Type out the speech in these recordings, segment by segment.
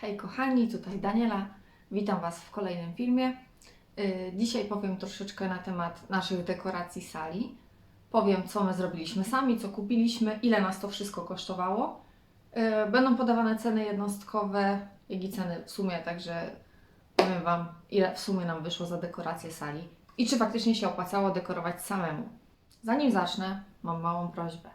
Hej kochani, tutaj Daniela. Witam Was w kolejnym filmie. Yy, Dzisiaj powiem troszeczkę na temat naszych dekoracji sali. Powiem, co my zrobiliśmy sami, co kupiliśmy, ile nas to wszystko kosztowało. Yy, Będą podawane ceny jednostkowe, jak i ceny w sumie, także powiem Wam, ile w sumie nam wyszło za dekorację sali i czy faktycznie się opłacało dekorować samemu. Zanim zacznę, mam małą prośbę.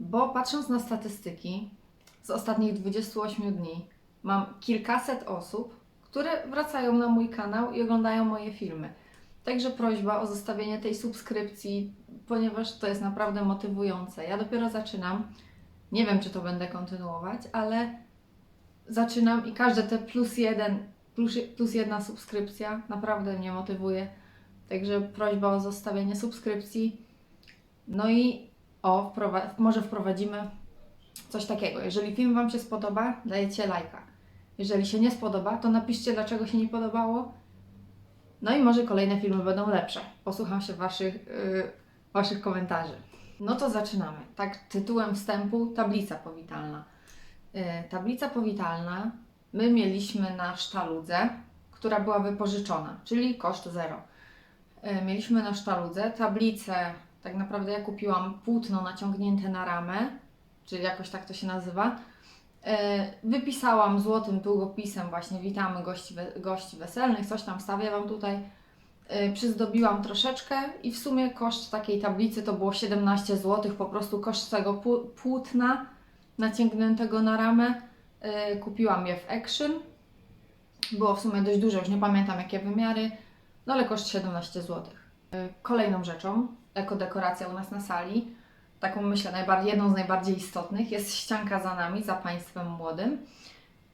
Bo patrząc na statystyki, z ostatnich 28 dni mam kilkaset osób, które wracają na mój kanał i oglądają moje filmy. Także prośba o zostawienie tej subskrypcji, ponieważ to jest naprawdę motywujące. Ja dopiero zaczynam. Nie wiem, czy to będę kontynuować, ale zaczynam i każde te plus jeden, plus, plus jedna subskrypcja naprawdę mnie motywuje. Także prośba o zostawienie subskrypcji. No i o, może wprowadzimy coś takiego. Jeżeli film Wam się spodoba, dajecie lajka. Jeżeli się nie spodoba, to napiszcie, dlaczego się nie podobało. No i może kolejne filmy będą lepsze. Posłucham się Waszych, yy, waszych komentarzy. No to zaczynamy. Tak, tytułem wstępu tablica powitalna. Yy, tablica powitalna my mieliśmy na sztaludze, która była wypożyczona, czyli koszt zero. Yy, mieliśmy na sztaludze tablicę, tak naprawdę ja kupiłam płótno naciągnięte na ramę, czyli jakoś tak to się nazywa. E, Wypisałam złotym długopisem właśnie witamy gości, we- gości weselnych, coś tam wstawię Wam tutaj. E, Przyzdobiłam troszeczkę i w sumie koszt takiej tablicy to było 17 zł, po prostu koszt tego płó- płótna naciągniętego na ramę. E, Kupiłam je w Action. Było w sumie dość duże, już nie pamiętam jakie wymiary, no ale koszt 17 zł. Kolejną rzeczą, jako dekoracja u nas na sali, taką myślę najbardziej, jedną z najbardziej istotnych jest ścianka za nami, za państwem młodym.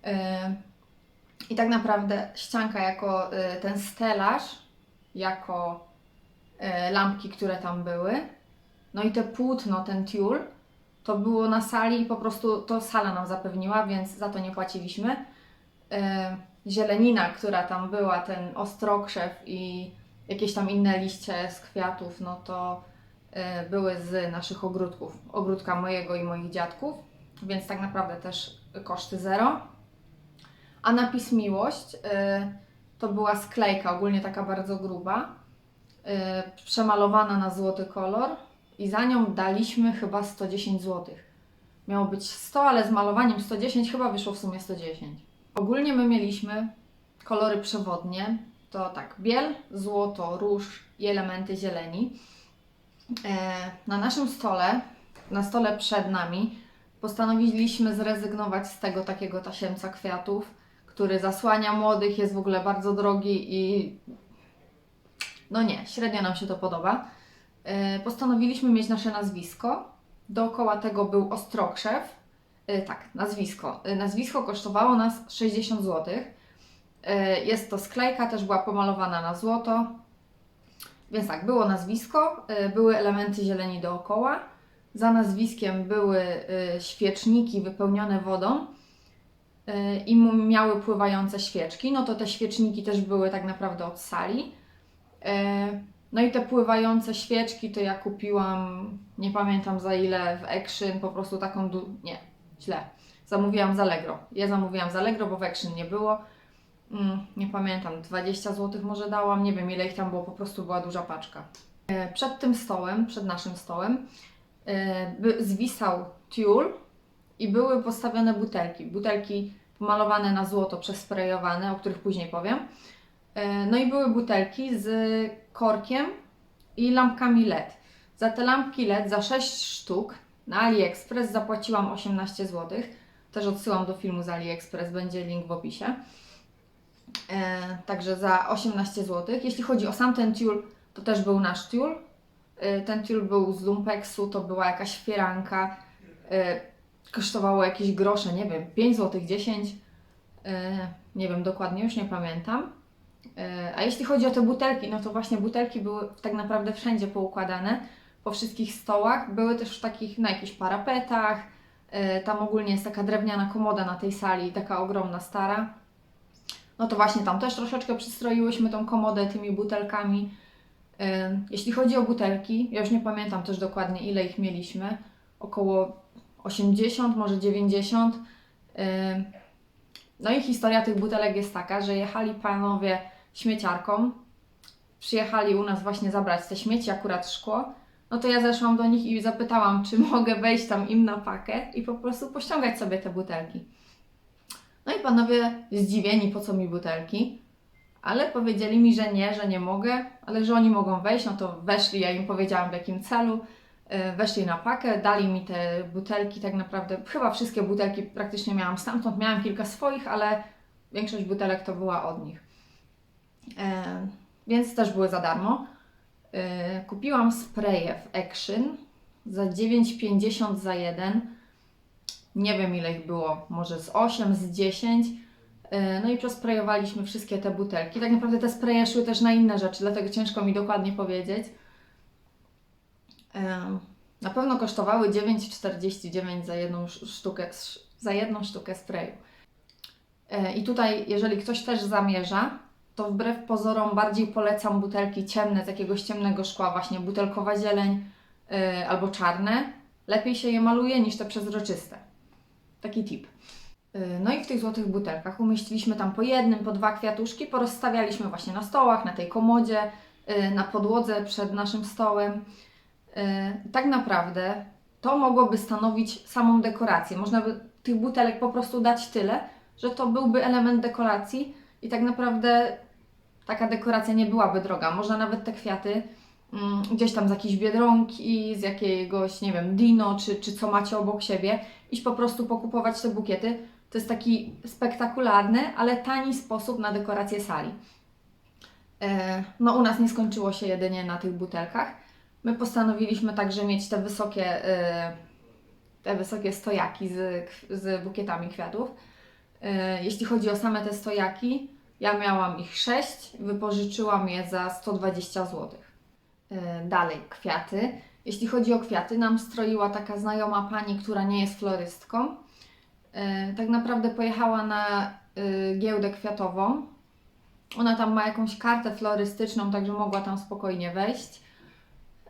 Yy, I tak naprawdę ścianka jako yy, ten stelaż, jako yy, lampki, które tam były, no i te płótno, ten tiul, to było na sali i po prostu to sala nam zapewniła, więc za to nie płaciliśmy. Zielenina, która tam była, ten ostrokrzew i jakieś tam inne liście z kwiatów, no to były z naszych ogródków, ogródka mojego i moich dziadków, więc tak naprawdę też koszty zero. A napis Miłość e, to była sklejka, ogólnie taka bardzo gruba, e, przemalowana na złoty kolor i za nią daliśmy chyba 110 zł. Miało być 100, ale z malowaniem 110 chyba wyszło w sumie 110. Ogólnie my mieliśmy kolory przewodnie, to tak biel, złoto, róż i elementy zieleni. E, Na naszym stole, na stole przed nami, postanowiliśmy zrezygnować z tego takiego tasiemca kwiatów, który zasłania młodych, jest w ogóle bardzo drogi i no nie, średnio nam się to podoba. E, Postanowiliśmy mieć nasze nazwisko. Dookoła tego był ostrokrzew. E, Tak, nazwisko. Nazwisko kosztowało nas 60 zł. Jest to sklejka, też była pomalowana na złoto. Więc tak, było nazwisko, y, były elementy zieleni dookoła. Za nazwiskiem były y, świeczniki wypełnione wodą y, i miały pływające świeczki. No to te świeczniki też były tak naprawdę od sali. No i te pływające świeczki to ja kupiłam, nie pamiętam za ile, w Action, po prostu taką, du- nie, źle. Zamówiłam z Allegro. Ja zamówiłam z Allegro, bo w Action nie było. Mm, nie pamiętam, 20 zł może dałam, nie wiem ile ich tam było, po prostu była duża paczka. E, Przed tym stołem, przed naszym stołem, e, zwisał tiul i były postawione butelki. Butelki pomalowane na złoto, przesprejowane, o których później powiem. E, No i były butelki z korkiem i lampkami LED. Za te lampki LED, za 6 sztuk na AliExpress zapłaciłam 18 zł. Też odsyłam do filmu z AliExpress, będzie link w opisie. E, także za 18 zł. Jeśli chodzi o sam ten tiul, to też był nasz tiul. E, ten tiul był z lumpeksu, to była jakaś fieranka. E, kosztowało jakieś grosze, nie wiem, 5 zł, 10. E, nie wiem dokładnie, już nie pamiętam. E, a jeśli chodzi o te butelki, no to właśnie butelki były tak naprawdę wszędzie poukładane, po wszystkich stołach. Były też w takich, na jakichś parapetach. E, tam ogólnie jest taka drewniana komoda na tej sali, taka ogromna, stara. No to właśnie tam też troszeczkę przystroiłyśmy tą komodę tymi butelkami. Ym, Jeśli chodzi o butelki, ja już nie pamiętam też dokładnie ile ich mieliśmy, około 80, może 90. Ym, No i historia tych butelek jest taka, że jechali panowie śmieciarką, przyjechali u nas właśnie zabrać te śmieci, akurat szkło, no to ja zeszłam do nich i zapytałam, czy mogę wejść tam im na pakę i po prostu pościągać sobie te butelki. No i panowie zdziwieni, po co mi butelki, ale powiedzieli mi, że nie, że nie mogę, ale że oni mogą wejść, no to weszli, ja im powiedziałam w jakim celu, e, weszli na pakę, dali mi te butelki, tak naprawdę, chyba wszystkie butelki praktycznie miałam stamtąd, miałam kilka swoich, ale większość butelek to była od nich. E, więc też były za darmo. E, kupiłam spraye w Action za 9,50 za jeden. Nie wiem ile ich było, może z 8, z 10. E, No i przesprayowaliśmy wszystkie te butelki. Tak naprawdę te spraye szły też na inne rzeczy, dlatego ciężko mi dokładnie powiedzieć. E, Na pewno kosztowały 9,49 za jedną sz- sztukę, sz- za jedną sztukę sprayu. E, I tutaj, jeżeli ktoś też zamierza, to wbrew pozorom bardziej polecam butelki ciemne z jakiegoś ciemnego szkła, właśnie butelkowa zieleń albo czarne. Lepiej się je maluje niż te przezroczyste. Taki tip. Y, No i w tych złotych butelkach umieściliśmy tam po jednym, po dwa kwiatuszki, porozstawialiśmy właśnie na stołach, na tej komodzie, y, na podłodze przed naszym stołem. Y, Tak naprawdę to mogłoby stanowić samą dekorację. Można by tych butelek po prostu dać tyle, że to byłby element dekoracji i tak naprawdę taka dekoracja nie byłaby droga. Można nawet te kwiaty gdzieś tam z jakiejś biedronki, z jakiegoś, nie wiem, dino, czy, czy co macie obok siebie, iść po prostu pokupować te bukiety. To jest taki spektakularny, ale tani sposób na dekorację sali. E, No u nas nie skończyło się jedynie na tych butelkach. My postanowiliśmy także mieć te wysokie, e, te wysokie stojaki z, z bukietami kwiatów. E, Jeśli chodzi o same te stojaki, ja miałam ich 6, wypożyczyłam je za 120 zł. E, Dalej, kwiaty. Jeśli chodzi o kwiaty, nam stroiła taka znajoma pani, która nie jest florystką. E, Tak naprawdę pojechała na y, giełdę kwiatową. Ona tam ma jakąś kartę florystyczną, także mogła tam spokojnie wejść.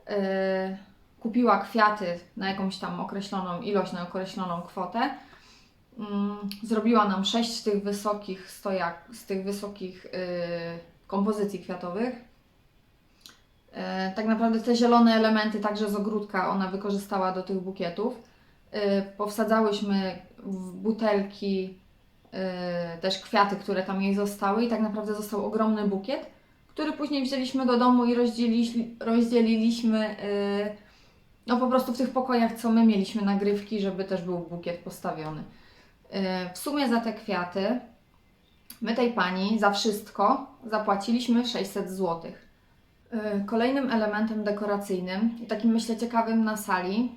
E, Kupiła kwiaty na jakąś tam określoną ilość, na określoną kwotę. Mm, Zrobiła nam sześć tych wysokich stojak, z tych wysokich y, kompozycji kwiatowych. E, Tak naprawdę te zielone elementy także z ogródka ona wykorzystała do tych bukietów. E, Powsadzałyśmy w butelki e, też kwiaty, które tam jej zostały i tak naprawdę został ogromny bukiet, który później wzięliśmy do domu i rozdzieliliśmy, no po prostu w tych pokojach, co my mieliśmy nagrywki, żeby też był bukiet postawiony. W sumie za te kwiaty my tej pani za wszystko zapłaciliśmy 600 zł. Y, Kolejnym elementem dekoracyjnym i takim myślę ciekawym na sali,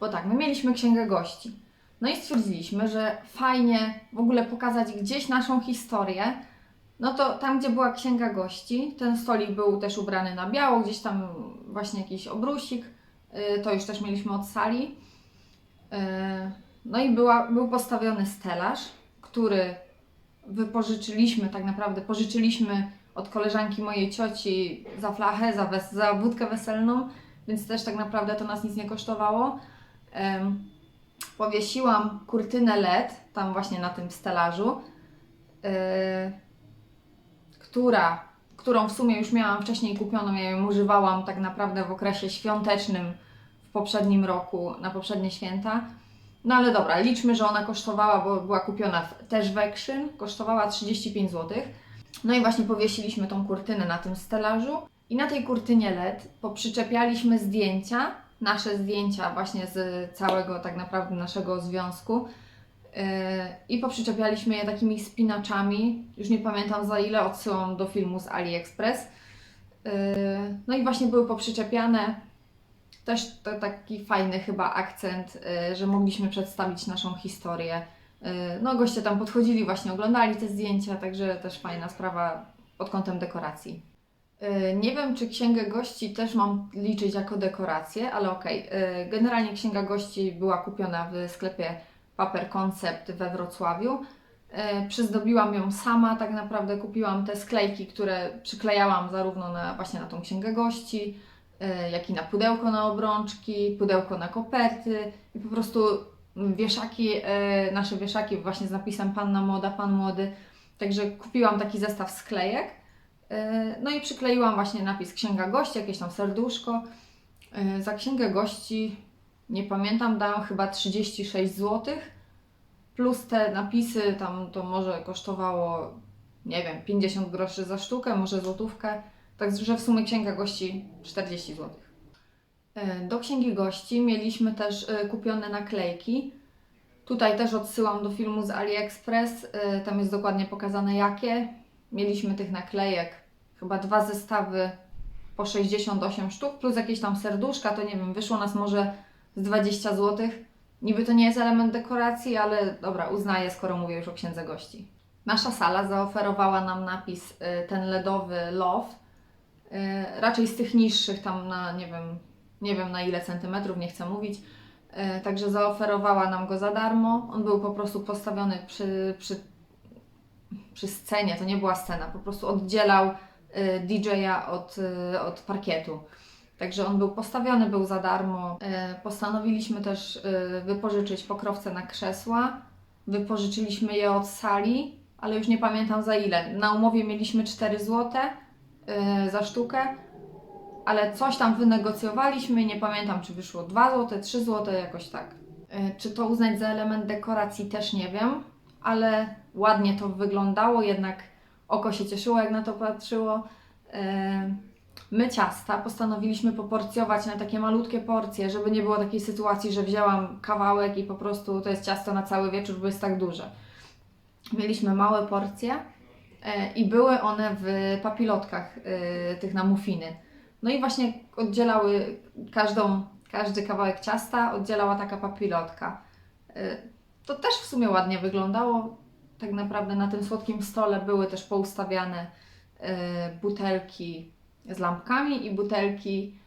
bo tak, my mieliśmy księgę gości. No i stwierdziliśmy, że fajnie w ogóle pokazać gdzieś naszą historię. No to tam, gdzie była księga gości, ten stolik był też ubrany na biało, gdzieś tam właśnie jakiś obrusik, y, to już też mieliśmy od sali. Y, No i była, był postawiony stelaż, który wypożyczyliśmy, tak naprawdę pożyczyliśmy od koleżanki mojej cioci za flachę, za, wes- za wódkę weselną, więc też tak naprawdę to nas nic nie kosztowało. Powiesiłam kurtynę LED tam właśnie na tym stelażu, e, która, którą w sumie już miałam wcześniej kupioną, ja ją używałam tak naprawdę w okresie świątecznym w poprzednim roku, na poprzednie święta. No ale dobra, liczmy, że ona kosztowała, bo była kupiona w, też w Action, kosztowała 35 zł. No i właśnie powiesiliśmy tą kurtynę na tym stelażu i na tej kurtynie LED poprzyczepialiśmy zdjęcia, nasze zdjęcia właśnie z całego tak naprawdę naszego związku yy, i poprzyczepialiśmy je takimi spinaczami, już nie pamiętam za ile, odsyłam do filmu z AliExpress. Yy, No i właśnie były poprzyczepiane też to taki fajny chyba akcent, y, że mogliśmy przedstawić naszą historię. Y, No, goście tam podchodzili, właśnie oglądali te zdjęcia, także też fajna sprawa pod kątem dekoracji. Y, Nie wiem, czy księgę gości też mam liczyć jako dekorację, ale okej. Y, Generalnie księga gości była kupiona w sklepie Paper Concept we Wrocławiu. Przyzdobiłam ją sama, tak naprawdę kupiłam te sklejki, które przyklejałam zarówno na, właśnie na tą księgę gości, jak i na pudełko na obrączki, pudełko na koperty i po prostu wieszaki, e, nasze wieszaki właśnie z napisem Panna Młoda, Pan Młody. Także kupiłam taki zestaw sklejek. E, No i przykleiłam właśnie napis Księga Gości, jakieś tam serduszko. E, Za Księgę Gości, nie pamiętam, dałam chyba 36 zł. Plus te napisy, tam to może kosztowało, nie wiem, 50 groszy za sztukę, może złotówkę. Także w sumie Księga Gości 40 zł. E, Do Księgi Gości mieliśmy też e, kupione naklejki. Tutaj też odsyłam do filmu z AliExpress. e, Tam jest dokładnie pokazane jakie. Mieliśmy tych naklejek, chyba dwa zestawy po 68 sztuk, plus jakieś tam serduszka, to nie wiem, wyszło nas może z 20 zł. Niby to nie jest element dekoracji, ale dobra, uznaję, skoro mówię już o księdze gości. Nasza sala zaoferowała nam napis ten LEDowy Love. Raczej z tych niższych, tam na nie wiem, nie wiem na ile centymetrów, nie chcę mówić. Y, Także zaoferowała nam go za darmo. On był po prostu postawiony przy, przy, przy scenie, to nie była scena, po prostu oddzielał y, DJ-a od, y, od parkietu. Także on był postawiony, był za darmo. E, Postanowiliśmy też e, wypożyczyć pokrowce na krzesła. Wypożyczyliśmy je od sali, ale już nie pamiętam za ile. Na umowie mieliśmy 4 zł e, za sztukę, ale coś tam wynegocjowaliśmy. Nie pamiętam, czy wyszło 2 zł, 3 zł, jakoś tak. E, Czy to uznać za element dekoracji, też nie wiem, ale ładnie to wyglądało, jednak oko się cieszyło, jak na to patrzyło. E, My ciasta postanowiliśmy poporcjować na takie malutkie porcje, żeby nie było takiej sytuacji, że wzięłam kawałek i po prostu to jest ciasto na cały wieczór, bo jest tak duże. Mieliśmy małe porcje e, i były one w papilotkach tych na muffiny. No i właśnie oddzielały każdą, każdy kawałek ciasta, oddzielała taka papilotka. E, To też w sumie ładnie wyglądało. Tak naprawdę na tym słodkim stole były też poustawiane e, butelki z lampkami i butelki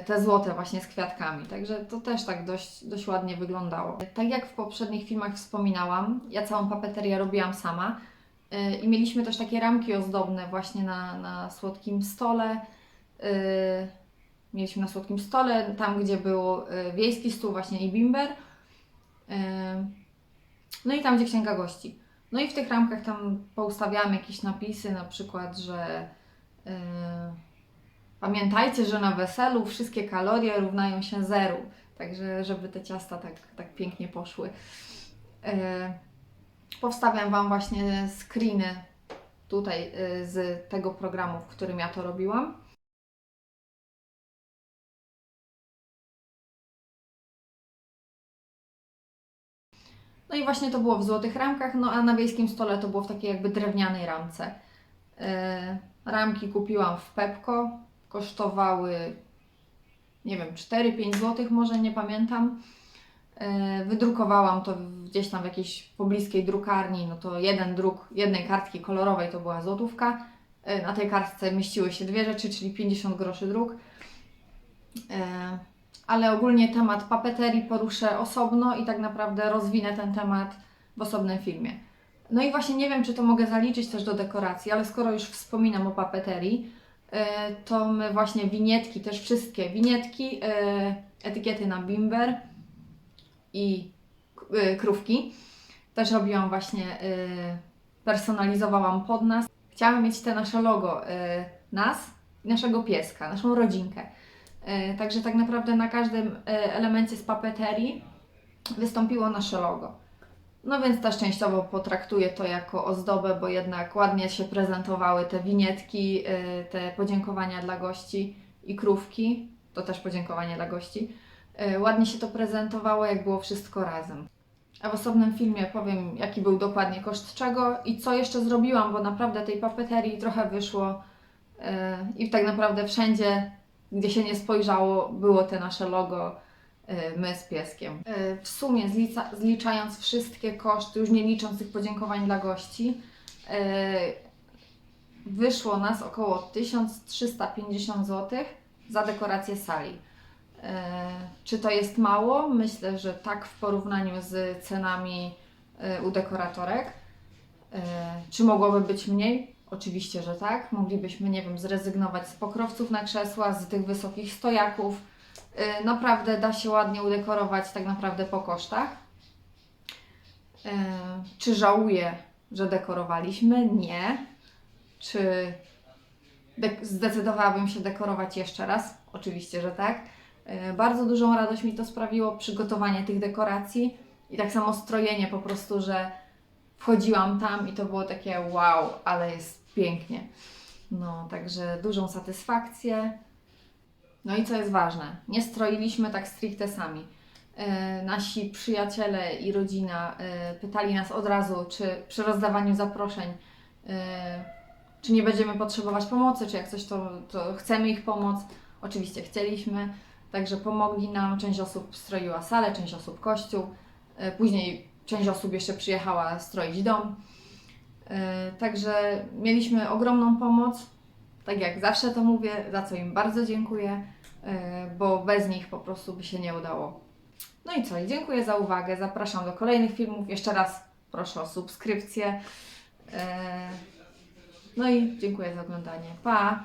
y, te złote właśnie z kwiatkami. Także to też tak dość, dość ładnie wyglądało. Tak jak w poprzednich filmach wspominałam, ja całą papeterię robiłam sama y, i mieliśmy też takie ramki ozdobne właśnie na, na słodkim stole. Y, Mieliśmy na słodkim stole, tam gdzie był y, wiejski stół właśnie i bimber. Y, No i tam gdzie księga gości. No i w tych ramkach tam poustawiałam jakieś napisy, na przykład, że Pamiętajcie, że na weselu wszystkie kalorie równają się zeru. Także, żeby te ciasta tak, tak pięknie poszły. Powstawiam Wam właśnie screeny tutaj z tego programu, w którym ja to robiłam. No i właśnie to było w złotych ramkach, no a na wiejskim stole to było w takiej jakby drewnianej ramce. Yy, Ramki kupiłam w Pepko, kosztowały nie wiem, 4-5 zł może, nie pamiętam. Yy, Wydrukowałam to gdzieś tam w jakiejś pobliskiej drukarni, no to jeden druk jednej kartki kolorowej to była złotówka. Yy, Na tej kartce mieściły się dwie rzeczy, czyli 50 groszy druk. Ale ogólnie temat papeterii poruszę osobno i tak naprawdę rozwinę ten temat w osobnym filmie. No i właśnie nie wiem, czy to mogę zaliczyć też do dekoracji, ale skoro już wspominam o papeterii, e, to my właśnie winietki, też wszystkie winietki, e, etykiety na bimber i e, krówki też robiłam właśnie, personalizowałam pod nas. Chciałam mieć te nasze logo, nas i naszego pieska, naszą rodzinkę. E, Także tak naprawdę na każdym e, elemencie z papeterii wystąpiło nasze logo. No więc też częściowo potraktuję to jako ozdobę, bo jednak ładnie się prezentowały te winietki, y, te podziękowania dla gości i krówki. To też podziękowanie dla gości. Ładnie się to prezentowało, jak było wszystko razem. A w osobnym filmie powiem, jaki był dokładnie koszt czego i co jeszcze zrobiłam, bo naprawdę tej papeterii trochę wyszło i tak naprawdę wszędzie, gdzie się nie spojrzało, było te nasze logo y, my z pieskiem. Y, W sumie zliczając wszystkie koszty, już nie licząc tych podziękowań dla gości, y, wyszło nas około 1350 zł za dekorację sali. Czy to jest mało? Myślę, że tak w porównaniu z cenami u dekoratorek. Czy mogłoby być mniej? Oczywiście, że tak. Moglibyśmy, nie wiem, zrezygnować z pokrowców na krzesła, z tych wysokich stojaków, Y, Naprawdę da się ładnie udekorować, tak naprawdę po kosztach. Y, Czy żałuję, że dekorowaliśmy? Nie. Czy zdecydowałabym się dekorować jeszcze raz? Oczywiście, że tak. Y, Bardzo dużą radość mi to sprawiło przygotowanie tych dekoracji i tak samo strojenie po prostu, że wchodziłam tam i to było takie wow, ale jest pięknie. No, także dużą satysfakcję. No i co jest ważne, nie stroiliśmy tak stricte sami. E, nasi przyjaciele i rodzina e, pytali nas od razu, czy przy rozdawaniu zaproszeń, e, czy nie będziemy potrzebować pomocy, czy jak coś, to, to chcemy ich pomoc. Oczywiście chcieliśmy, także pomogli nam. Część osób stroiła salę, część osób kościół. Później część osób jeszcze przyjechała stroić dom. E, Także mieliśmy ogromną pomoc. Tak jak zawsze to mówię, za co im bardzo dziękuję, e, bo bez nich po prostu by się nie udało. No i co? Dziękuję za uwagę. Zapraszam do kolejnych filmów. Jeszcze raz proszę o subskrypcję. E, No i dziękuję za oglądanie. Pa!